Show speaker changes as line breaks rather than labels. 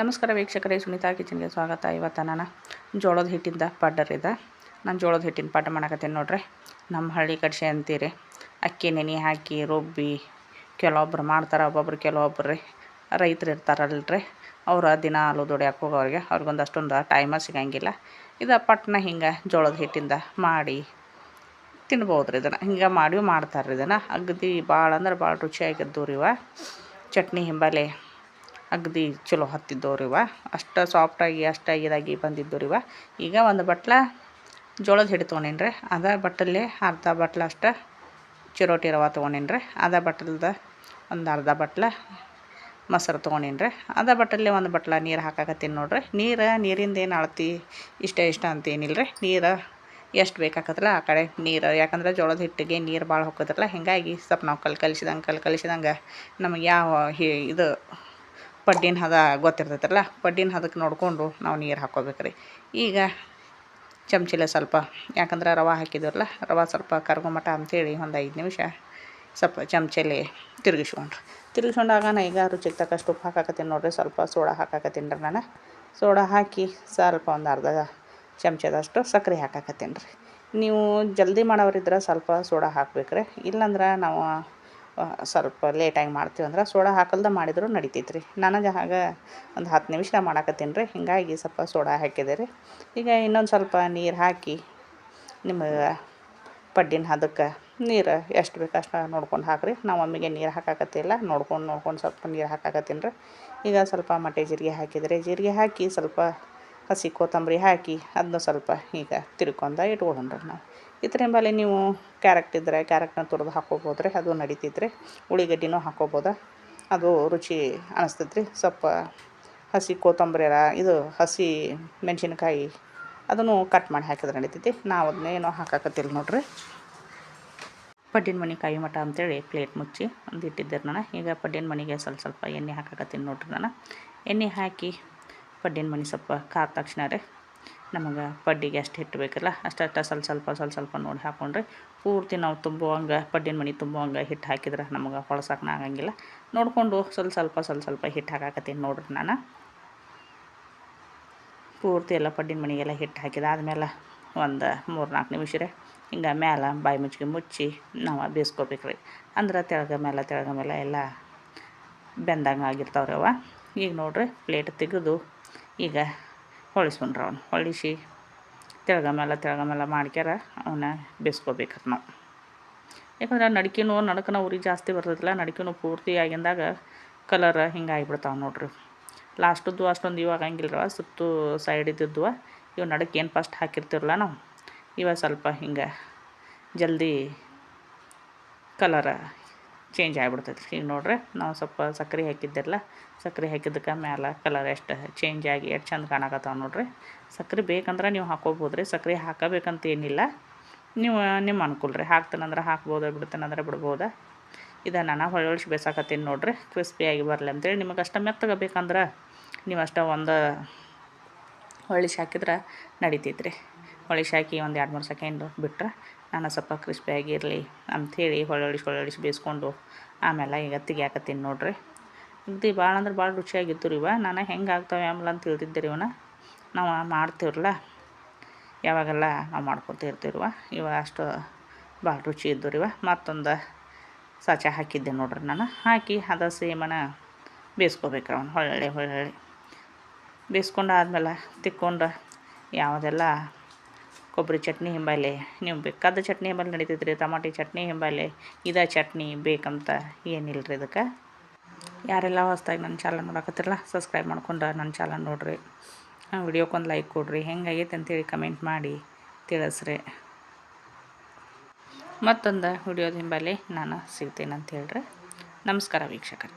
ನಮಸ್ಕಾರ ವೀಕ್ಷಕರೇ, ಸುನೀತಾ ಕಿಚನ್ಗೆ ಸ್ವಾಗತ. ಇವತ್ತು ನಾನು ಜೋಳದ ಹಿಟ್ಟಿಂದ ಪಡ್ಡರ್ ಇದೆ. ನಾನು ಜೋಳದ ಹಿಟ್ಟಿನ ಪಡ್ಡ ಮಾಡಕತ್ತೀನಿ ನೋಡ್ರಿ. ನಮ್ಮ ಹಳ್ಳಿ ಕಡ್ಸೆ ಅಂತೀರಿ. ಅಕ್ಕಿ, ನೆನೆ ಹಾಕಿ, ರುಬ್ಬಿ, ಕೆಲವೊಬ್ರು ಮಾಡ್ತಾರೆ, ಒಬ್ಬೊಬ್ರು ಕೆಲವೊಬ್ಬರು ರೀ. ರೈತರು ಇರ್ತಾರಲ್ರಿ. ಅವ್ರು ದಿನ ಹಾಲು ದುಡಿಯಕ್ಕೆ ಹೋಗೋರಿಗೆ ಅವ್ರಿಗೊಂದು ಅಷ್ಟೊಂದು ಟೈಮ ಸಿಗಂಗಿಲ್ಲ. ಇದು ಪಟ್ನ ಹಿಂಗೆ ಜೋಳದ ಹಿಟ್ಟಿಂದ ಮಾಡಿ ತಿನ್ಬೋದು ರೀ ಇದನ್ನು. ಹಿಂಗೆ ಮಾಡಿ ಮಾಡ್ತಾರೆ ಇದನ್ನು. ಅಗದಿ ಭಾಳ ಅಂದ್ರೆ ಭಾಳ ರುಚಿಯಾಗಿದ್ದು ರೀ ಇವ ಚಟ್ನಿ ಹಿಂಬಾಲೆ ಅಗದಿ ಚಲೋ ಹತ್ತಿದ್ದವು ಇವ. ಅಷ್ಟು ಸಾಫ್ಟಾಗಿ ಅಷ್ಟು ಇದಾಗಿ ಬಂದಿದ್ದು ಇವ. ಈಗ ಒಂದು ಬಟ್ಲ ಜೋಳದ ಹಿಟ್ಟು ರೀ ಅದ ಬಟ್ಟಲ್ಲಿ ಅರ್ಧ ಬಟ್ಲ ಅಷ್ಟು ಚಿರೋಟಿ ರವ ತೊಗೊಂಡೇನ್ರಿ. ಅದ ಬಟ್ಟಲ್ದ ಒಂದು ಅರ್ಧ ಬಟ್ಲ ಮೊಸರು ತೊಗೊಂಡೇನ್ರಿ. ಅದ ಬಟ್ಟಲ್ಲಿ ಒಂದು ಬಟ್ಲ ನೀರು ಹಾಕಾಕತ್ತೀನಿ ನೋಡ್ರಿ. ನೀರು ನೀರಿಂದ ಏನು ಅಳತಿ? ಇಷ್ಟ ಇಷ್ಟ ಅಂತ ಏನಿಲ್ಲ ರೀ ನೀರು ಎಷ್ಟು ಬೇಕಾಗತ್ತಲ್ಲ ಆ ಕಡೆ ನೀರು. ಯಾಕಂದ್ರೆ ಜೋಳದ ಹಿಟ್ಟಿಗೆ ನೀರು ಭಾಳ ಹೋಗೋದ್ರಲ್ಲ ಹೀಗಾಗಿ ಸ್ವಲ್ಪ ನಾವು ಕಲ್ ಕಲಿಸಿದಂಗೆ ಕಲ್ ಕಲಿಸಿದಂಗೆ ನಮಗೆ ಯಾವ ಹಿ, ಇದು ಪಡ್ಡಿನ ಹದ ಗೊತ್ತಿರ್ತೈತಲ್ಲ, ಪಡ್ಡಿನ ಹದಕ್ಕೆ ನೋಡಿಕೊಂಡು ನಾವು ನೀರು ಹಾಕೋಬೇಕು ರೀ ಈಗ ಚಮಚಿಲೆ ಸ್ವಲ್ಪ, ಯಾಕಂದ್ರೆ ರವೆ ಹಾಕಿದ್ರಲ್ಲ ರವೆ ಸ್ವಲ್ಪ ಕರ್ಗೊಂಮಟ ಅಂಥೇಳಿ ಒಂದು ಐದು ನಿಮಿಷ ಸ್ವಲ್ಪ ಚಮಚಲಿ ತಿರುಗಿಸ್ಕೊಂಡ್ರಿ. ತಿರುಗಿಸ್ಕೊಂಡಾಗ ನಾ ಈಗ ರುಚಿಗೆ ತಕ್ಕಷ್ಟು ಉಪ್ಪು ಹಾಕಾಕತ್ತೀನಿ ನೋಡಿರಿ, ಸ್ವಲ್ಪ ಸೋಡಾ ಹಾಕಾಕತ್ತೀನಿ ರೀ ನಾನು. ಸೋಡಾ ಹಾಕಿ ಸ್ವಲ್ಪ ಒಂದು ಅರ್ಧ ಚಮಚದಷ್ಟು ಸಕ್ಕರೆ ಹಾಕಾಕತ್ತೀನಿ ರೀ. ನೀವು ಜಲ್ದಿ ಮಾಡೋರಿದ್ರೆ ಸ್ವಲ್ಪ ಸೋಡಾ ಹಾಕ್ಬೇಕು ರೀ ಇಲ್ಲಾಂದ್ರೆ ನಾವು ಸ್ವಲ್ಪ ಲೇಟಾಗಿ ಮಾಡ್ತೀವಿ ಅಂದ್ರೆ ಸೋಡಾ ಹಾಕಲ್ದ ಮಾಡಿದರೂ ನಡಿತೈತೆ ರೀ ನನಗೆ ಆಗ ಒಂದು ಹತ್ತು ನಿಮಿಷ ಮಾಡಾಕತ್ತೀನಿ ರೀ. ಹೀಗಾಗಿ ಸ್ವಲ್ಪ ಸೋಡಾ ಹಾಕಿದೆ ರೀ. ಈಗ ಇನ್ನೊಂದು ಸ್ವಲ್ಪ ನೀರು ಹಾಕಿ ನಿಮಗೆ ಪಡ್ಡಿನ ಹದಕ್ಕೆ ನೀರು ಎಷ್ಟು ಬೇಕು ಅಷ್ಟು ನೋಡ್ಕೊಂಡು ಹಾಕಿರಿ. ನಾವು ಒಮ್ಮೆಗೆ ನೀರು ಹಾಕಾಕತ್ತಿಲ್ಲ. ನೋಡ್ಕೊಂಡು ನೋಡ್ಕೊಂಡು ಸ್ವಲ್ಪ ನೀರು ಹಾಕಾಕತ್ತೀನಿ ರೀ. ಈಗ ಸ್ವಲ್ಪ ಮಟ್ಟೆ ಜೀರಿಗೆ ಹಾಕಿದರೆ ಜೀರಿಗೆ ಹಾಕಿ ಸ್ವಲ್ಪ ಹಸಿ ಕೊತ್ತಂಬರಿ ಹಾಕಿ ಅದನ್ನ ಸ್ವಲ್ಪ ಈಗ ತಿರ್ಕೊಂಡ ರೀ ನಾವು. ಇದ್ರಿಂಬಲ್ಲಿ ನೀವು ಕ್ಯಾರೆಟ್ ಇದ್ದರೆ ಕ್ಯಾರೆಟ್ನ ತುರಿದು ಹಾಕೋಬೋದ್ರಿ ಅದು ನಡೀತಿದ್ರೆ ಉಳಿಗಡ್ಡಿನೂ ಹಾಕೋಬೋದ ಅದು ರುಚಿ ಅನಿಸ್ತೈತೆ ರೀ ಸ್ವಲ್ಪ ಹಸಿ ಕೊತ್ತಂಬರಿ ಇದು ಹಸಿ ಮೆಣಸಿನ್ಕಾಯಿ ಅದನ್ನು ಕಟ್ ಮಾಡಿ ಹಾಕಿದ್ರೆ ನಡೀತೈತಿ. ನಾವು ಅದನ್ನೇನೋ ಹಾಕಾಕತ್ತಿಲ್ಲ ನೋಡ್ರಿ. ಪಡ್ಡಿನ ಮನೆ ಕಾಯಿ ಮಠ ಅಂತೇಳಿ ಪ್ಲೇಟ್ ಮುಚ್ಚಿ ಒಂದು ಇಟ್ಟಿದ್ದೆ ನಾನು. ಈಗ ಪಡ್ಡಿನ ಮನೆಗೆ ಸ್ವಲ್ಪ ಸ್ವಲ್ಪ ಎಣ್ಣೆ ಹಾಕಾಕತ್ತೀನಿ ನೋಡ್ರಿ ನಾನು. ಎಣ್ಣೆ ಹಾಕಿ ಪಡ್ಡಿನ ಮನೆ ಸ್ವಲ್ಪ ಕಾದ ತಕ್ಷಣ ರೀ. ನಮಗೆ ಪಡ್ಡಿಗೆ ಅಷ್ಟು ಹಿಟ್ಟು ಬೇಕಲ್ಲ, ಅಷ್ಟು ಸ್ವಲ್ಪ ಸ್ವಲ್ಪ ಸ್ವಲ್ಪ ಸ್ವಲ್ಪ ನೋಡಿ ಹಾಕ್ಕೊಂಡ್ರೆ ಪೂರ್ತಿ ನಾವು ತುಂಬುವಂಗೆ, ಪಡ್ಡಿನ ಮನೆ ತುಂಬುವಂಗೆ ಹಿಟ್ಟು ಹಾಕಿದ್ರೆ ನಮಗೆ ಹೊಳಸಕ್ಕೆ ಆಗಂಗಿಲ್ಲ. ನೋಡಿಕೊಂಡು ಸ್ವಲ್ಪ ಸ್ವಲ್ಪ ಸ್ವಲ್ಪ ಸ್ವಲ್ಪ ಹಿಟ್ಟು ಹಾಕಾಕತ್ತೀನಿ ನೋಡ್ರಿ ನಾನು. ಪೂರ್ತಿ ಎಲ್ಲ ಪಡ್ಡಿನ ಮನೆಗೆಲ್ಲ ಹಿಟ್ಟು ಹಾಕಿದಾದ್ಮೇಲೆ ಒಂದು ಮೂರು ನಾಲ್ಕು ನಿಮಿಷ ರೀ. ಹಿಂಗೆ ಮೇಲೆ ಬಾಯಿ ಮುಚ್ಚಿಗೆ ಮುಚ್ಚಿ ನಾವು ಬೇಯಿಸ್ಕೋಬೇಕು ರೀ. ಅಂದ್ರೆ ತೆಳಗ ಮೇಲೆ ತೆಳಗ ಮೇಲೆ ಎಲ್ಲ ಬೆಂದಂಗೆ ಆಗಿರ್ತಾವ್ರಿ ಅವ ಈಗ ನೋಡ್ರಿ ಪ್ಲೇಟ್ ತೆಗೆದು ಈಗ ಹೊಳಿಸ್ಕೊಂಡ್ರೆ ಅವ್ನು. ಹೊಳಿಸಿ ತೆಳಗಮೆಲ್ಲ ತೆಳಗಮೆಲ್ಲ ತೆಳಗ ಮೇಲೆ ಮಾಡ್ಕ್ಯಾರ ಅವನ್ನ ಬೇಯಿಸ್ಕೋಬೇಕು ನಾವು. ಯಾಕಂದ್ರೆ ನಡಿಕೆನೂ ನಡಕನ ಉರಿ ಜಾಸ್ತಿ ಬರ್ತೈತಿಲ್ಲ ನಡ್ಕಿನೂ ಪೂರ್ತಿ ಆಗಿಂದಾಗ ಕಲರ್ ಹಿಂಗೆ ಆಗಿಬಿಡ್ತಾವೆ ನೋಡ್ರಿ. ಲಾಸ್ಟದ್ದು ಅಷ್ಟೊಂದು ಇವಾಗ ಹಂಗಿಲ್ರವ ಸುತ್ತು ಸೈಡ್ ಇದ್ದಿದ್ದು ಇವು ನಡಕ್ಕೆ ಏನು ಫಸ್ಟ್ ಹಾಕಿರ್ತಿರಲ್ಲ ನಾವು. ಇವಾಗ ಸ್ವಲ್ಪ ಹಿಂಗೆ ಜಲ್ದಿ ಕಲರ ಚೇಂಜ್ ಆಗಿಬಿಡ್ತೈತಿ. ಈಗ ನೋಡ್ರಿ ನಾವು ಸ್ವಲ್ಪ ಸಕ್ಕರೆ ಹಾಕಿದ್ದಿರಲ್ಲ ಸಕ್ಕರೆ ಹಾಕಿದ್ದಕ್ಕೆ ಮ್ಯಾಲೆ ಕಲರ್ ಎಷ್ಟು ಚೇಂಜ್ ಆಗಿ ಎಷ್ಟು ಚಂದ ಕಾಣಕತ್ತಾವೆ ನೋಡ್ರಿ. ಸಕ್ಕರೆ ಬೇಕಂದ್ರೆ ನೀವು ಹಾಕೋಬೋದು ರೀ ಸಕ್ಕರೆ ಹಾಕಬೇಕಂತ ಏನಿಲ್ಲ. ನೀವು, ನಿಮ್ಮ ಅನುಕೂಲ ರೀ ಹಾಕ್ತೇನಂದ್ರೆ ಹಾಕ್ಬೋದು, ಬಿಡ್ತೇನಂದ್ರೆ ಬಿಡ್ಬೋದು. ಇದು ನಾನು ಹೊಳ್ಳಿಸಿ ಬೇಸಾಕತ್ತೀನಿ ನೋಡ್ರಿ. ಕ್ರಿಸ್ಪಿಯಾಗಿ ಬರಲಿ ಅಂತೇಳಿ ನಿಮಗೆ ಅಷ್ಟು ಮೆತ್ತಗೆ ಬೇಕಂದ್ರೆ ನೀವು ಅಷ್ಟ ಒಂದು ಹೊಳ್ಳಿಸಿ ಹಾಕಿದ್ರೆ ನಡಿತೈತ್ರಿ. ಹೊಳಿಸಿ ಹಾಕಿ ಒಂದು ಎರಡು ಮೂರು ಸೆಕೆಂಡು ಬಿಟ್ರೆ ನಾನು ಸ್ವಲ್ಪ ಕ್ರಿಸ್ಪಿಯಾಗಿರಲಿ ಅಂಥೇಳಿ ಹೊಳ್ಳೊಳಿಸಿ ಹೊಳ್ಳೊಳಿಸಿ ಬೇಯಿಸ್ಕೊಂಡು ಆಮೇಲೆ ಈಗ ತೆಗಿಯಾಕತ್ತೀನಿ ನೋಡ್ರಿ. ಇದು ಭಾಳ ಅಂದ್ರೆ ಭಾಳ ರುಚಿಯಾಗಿತ್ತು ರೀ ಇವ. ನಾನು ಹೆಂಗೆ ಆಗ್ತಾವೆ ಆಮೇಲೆ ಅಂತ ತಿಳಿದಿದ್ದೆ ರೀ ಇವನ್ನ ನಾವು ಮಾಡ್ತೀವ್ರಲ್ಲ, ಯಾವಾಗೆಲ್ಲ ನಾವು ಮಾಡ್ಕೊತ ಇರ್ತೀವ್ರಿವ ಇವ. ಅಷ್ಟು ಭಾಳ ರುಚಿ ಇದ್ದು ರೀ ಮತ್ತೊಂದು ಸಾಚ ಹಾಕಿದ್ದೆ ನೋಡ್ರಿ ನಾನು. ಹಾಕಿ ಅದ ಸೇಮನ ಬೇಯಿಸ್ಕೋಬೇಕು ಅವನು ಹೊಳ್ಳೆ ಹೊಳ್ಳೆ ಬೇಯಿಸ್ಕೊಂಡು ಆದಮೇಲೆ ತಿಕ್ಕೊಂಡು ಯಾವುದೆಲ್ಲ ಕೊಬ್ಬರಿ ಚಟ್ನಿ ಹಿಂಬಾಲೆ. ನೀವು ಬೇಕಾದ ಚಟ್ನಿ ಹಿಂಬಾಲೆ ನಡೀತೈತೆ ರೀ ಟಮಾಟಿ ಚಟ್ನಿ ಹಿಂಬಾಲೆ, ಇದ ಚಟ್ನಿ ಬೇಕಂತ ಏನಿಲ್ಲ ರೀ ಇದಕ್ಕೆ? ಯಾರೆಲ್ಲ ಹೊಸ್ದಾಗಿ ನನ್ನ ಚಾನಲ್ ನೋಡಕತ್ತಿರಲ್ಲ ಸಬ್ಸ್ಕ್ರೈಬ್ ಮಾಡ್ಕೊಂಡು ನನ್ನ ಚಾನಲ್ ನೋಡಿರಿ. ವಿಡಿಯೋಕ್ಕೊಂದು ಲೈಕ್ ಕೊಡಿರಿ, ಹೆಂಗಾಗೈತೆ ಅಂತೇಳಿ ಕಮೆಂಟ್ ಮಾಡಿ ತಿಳಿಸ್ರಿ. ಮತ್ತೊಂದು ವಿಡಿಯೋದ ಹಿಂಬಾಲೆ ನಾನು ಸಿಗ್ತೇನೆ ಅಂತ ಹೇಳ್ರಿ. ನಮಸ್ಕಾರ ವೀಕ್ಷಕರು.